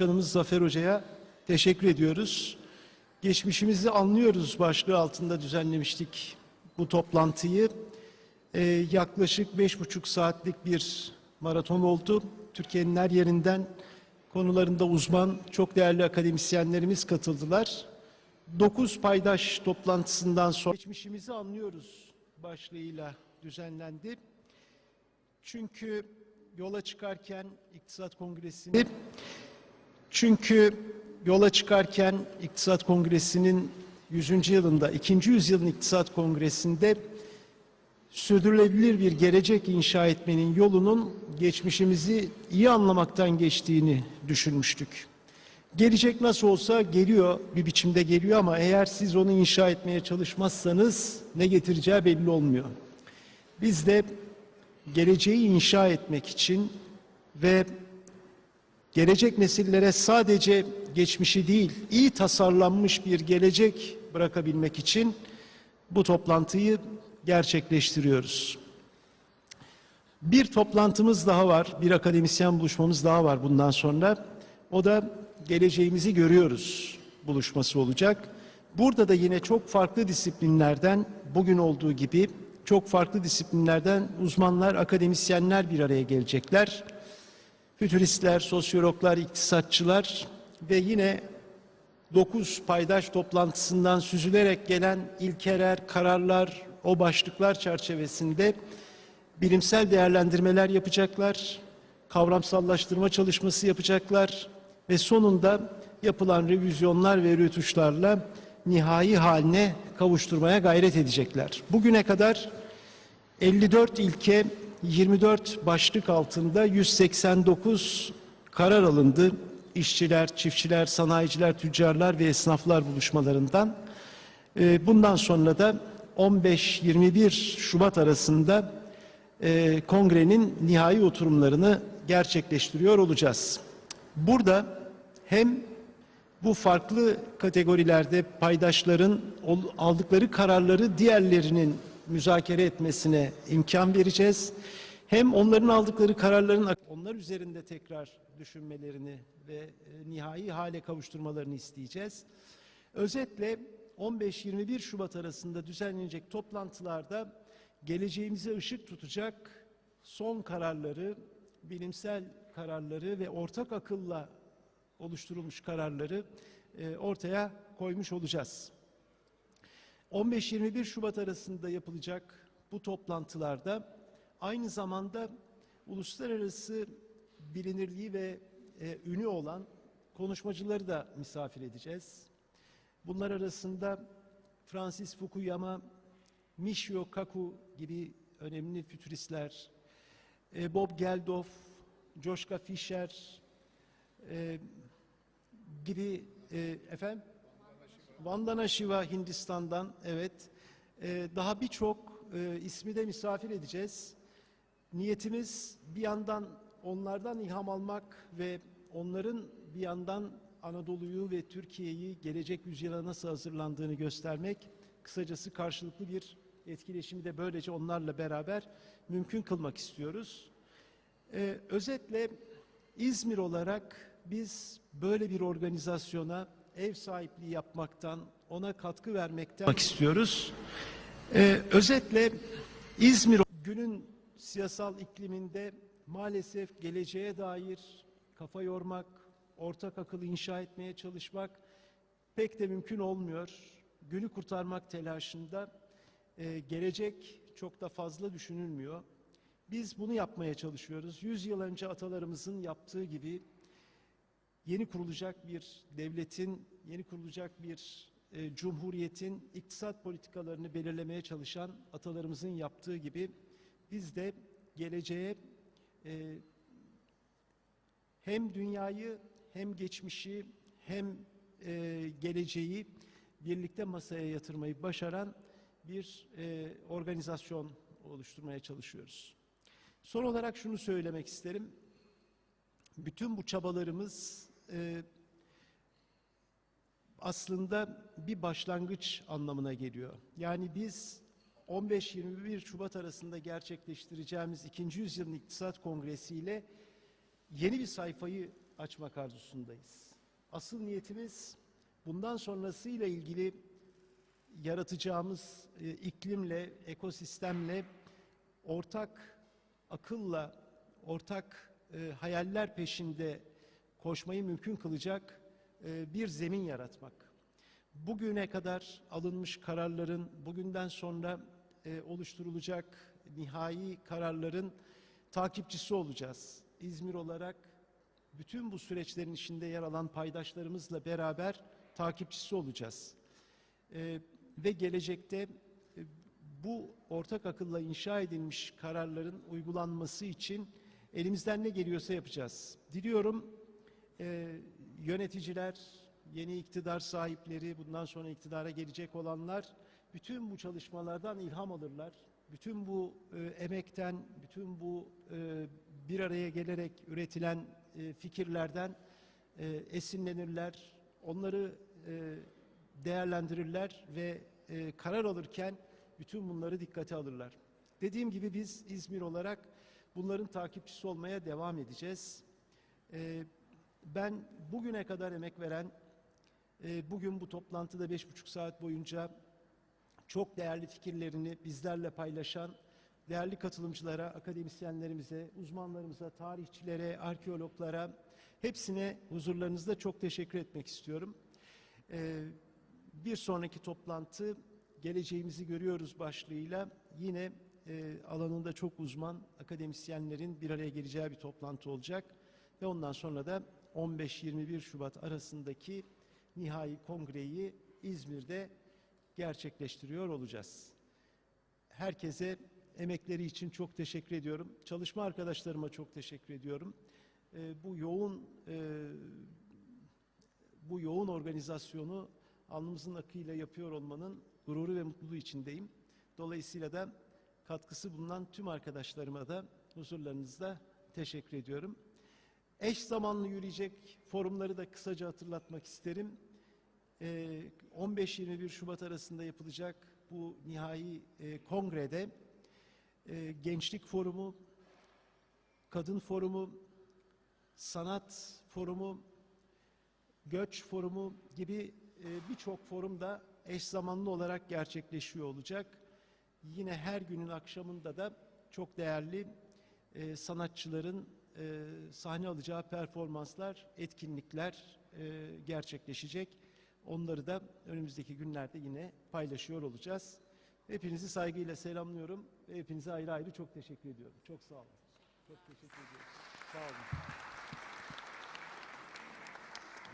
Başkanımız Zafer Hoca'ya teşekkür ediyoruz. Geçmişimizi anlıyoruz başlığı altında düzenlemiştik bu toplantıyı. Ee, yaklaşık beş buçuk saatlik bir maraton oldu. Türkiye'nin her yerinden konularında uzman çok değerli akademisyenlerimiz katıldılar. Dokuz paydaş toplantısından sonra geçmişimizi anlıyoruz başlığıyla düzenlendi. Çünkü yola çıkarken İktisat Kongresi'ni çünkü yola çıkarken İktisat Kongresi'nin 100. yılında, 2. yüzyılın İktisat Kongresi'nde sürdürülebilir bir gelecek inşa etmenin yolunun geçmişimizi iyi anlamaktan geçtiğini düşünmüştük. Gelecek nasıl olsa geliyor, bir biçimde geliyor ama eğer siz onu inşa etmeye çalışmazsanız ne getireceği belli olmuyor. Biz de geleceği inşa etmek için ve gelecek nesillere sadece geçmişi değil, iyi tasarlanmış bir gelecek bırakabilmek için bu toplantıyı gerçekleştiriyoruz. Bir toplantımız daha var, bir akademisyen buluşmamız daha var bundan sonra. O da geleceğimizi görüyoruz buluşması olacak. Burada da yine çok farklı disiplinlerden bugün olduğu gibi çok farklı disiplinlerden uzmanlar, akademisyenler bir araya gelecekler. Fütüristler, sosyologlar, iktisatçılar ve yine 9 paydaş toplantısından süzülerek gelen ilkeler, kararlar, o başlıklar çerçevesinde bilimsel değerlendirmeler yapacaklar, kavramsallaştırma çalışması yapacaklar ve sonunda yapılan revizyonlar ve rötuşlarla nihai haline kavuşturmaya gayret edecekler. Bugüne kadar 54 ilke 24 başlık altında 189 karar alındı. İşçiler, çiftçiler, sanayiciler, tüccarlar ve esnaflar buluşmalarından. Ee, Bundan sonra da 15-21 Şubat arasında e, kongrenin nihai oturumlarını gerçekleştiriyor olacağız. Burada hem bu farklı kategorilerde paydaşların aldıkları kararları diğerlerinin müzakere etmesine imkan vereceğiz. Hem onların aldıkları kararların onlar üzerinde tekrar düşünmelerini ve e, nihai hale kavuşturmalarını isteyeceğiz. Özetle 15-21 Şubat arasında düzenlenecek toplantılarda geleceğimize ışık tutacak son kararları, bilimsel kararları ve ortak akılla oluşturulmuş kararları e, ortaya koymuş olacağız. 15-21 Şubat arasında yapılacak bu toplantılarda aynı zamanda uluslararası bilinirliği ve e, ünü olan konuşmacıları da misafir edeceğiz. Bunlar arasında Francis Fukuyama, Michio Kaku gibi önemli fütüristler, e, Bob Geldof, Joschka Fischer e, gibi e, efendim Vandana Shiva Hindistan'dan evet e, daha birçok e, ismi de misafir edeceğiz. Niyetimiz bir yandan onlardan ilham almak ve onların bir yandan Anadolu'yu ve Türkiye'yi gelecek yüzyıla nasıl hazırlandığını göstermek. Kısacası karşılıklı bir etkileşimi de böylece onlarla beraber mümkün kılmak istiyoruz. Ee, özetle İzmir olarak biz böyle bir organizasyona ev sahipliği yapmaktan, ona katkı vermekten istiyoruz. Ee, özetle İzmir günün siyasal ikliminde maalesef geleceğe dair kafa yormak, ortak akıl inşa etmeye çalışmak pek de mümkün olmuyor. Günü kurtarmak telaşında e, gelecek çok da fazla düşünülmüyor. Biz bunu yapmaya çalışıyoruz. Yüz yıl önce atalarımızın yaptığı gibi yeni kurulacak bir devletin, yeni kurulacak bir e, cumhuriyetin iktisat politikalarını belirlemeye çalışan atalarımızın yaptığı gibi biz de geleceğe e, hem dünyayı hem geçmişi hem e, geleceği birlikte masaya yatırmayı başaran bir e, organizasyon oluşturmaya çalışıyoruz. Son olarak şunu söylemek isterim. Bütün bu çabalarımız e, aslında bir başlangıç anlamına geliyor. Yani biz 15-21 Şubat arasında gerçekleştireceğimiz 2. yüzyılın İktisat Kongresi ile yeni bir sayfayı açmak arzusundayız. Asıl niyetimiz bundan sonrasıyla ilgili yaratacağımız e, iklimle, ekosistemle ortak akılla, ortak e, hayaller peşinde koşmayı mümkün kılacak e, bir zemin yaratmak. Bugüne kadar alınmış kararların, bugünden sonra e, oluşturulacak nihai kararların takipçisi olacağız. İzmir olarak bütün bu süreçlerin içinde yer alan paydaşlarımızla beraber takipçisi olacağız. E, ve gelecekte bu ortak akılla inşa edilmiş kararların uygulanması için elimizden ne geliyorsa yapacağız. Diliyorum e, yöneticiler, yeni iktidar sahipleri, bundan sonra iktidara gelecek olanlar bütün bu çalışmalardan ilham alırlar. Bütün bu e, emekten, bütün bu e, bir araya gelerek üretilen e, fikirlerden e, esinlenirler. Onları e, değerlendirirler ve e, karar alırken bütün bunları dikkate alırlar. Dediğim gibi biz İzmir olarak bunların takipçisi olmaya devam edeceğiz. E, ben bugüne kadar emek veren, e, bugün bu toplantıda beş buçuk saat boyunca çok değerli fikirlerini bizlerle paylaşan değerli katılımcılara, akademisyenlerimize, uzmanlarımıza, tarihçilere, arkeologlara hepsine huzurlarınızda çok teşekkür etmek istiyorum. Ee, bir sonraki toplantı geleceğimizi görüyoruz başlığıyla yine e, alanında çok uzman akademisyenlerin bir araya geleceği bir toplantı olacak ve ondan sonra da 15-21 Şubat arasındaki nihai kongreyi İzmir'de gerçekleştiriyor olacağız. Herkese emekleri için çok teşekkür ediyorum. Çalışma arkadaşlarıma çok teşekkür ediyorum. Ee, bu yoğun e, bu yoğun organizasyonu alnımızın akıyla yapıyor olmanın gururu ve mutluluğu içindeyim. Dolayısıyla da katkısı bulunan tüm arkadaşlarıma da huzurlarınızda teşekkür ediyorum. Eş zamanlı yürüyecek forumları da kısaca hatırlatmak isterim. Ee, 15-21 Şubat arasında yapılacak bu nihai e, kongrede e, Gençlik Forumu, Kadın Forumu, Sanat Forumu, Göç Forumu gibi e, birçok forum da eş zamanlı olarak gerçekleşiyor olacak. Yine her günün akşamında da çok değerli sanatçıların e, sahne alacağı performanslar, etkinlikler e, gerçekleşecek. Onları da önümüzdeki günlerde yine paylaşıyor olacağız. Hepinizi saygıyla selamlıyorum ve hepinize ayrı ayrı çok teşekkür ediyorum. Çok sağ olun. Çok teşekkür ediyorum. Sağ olun.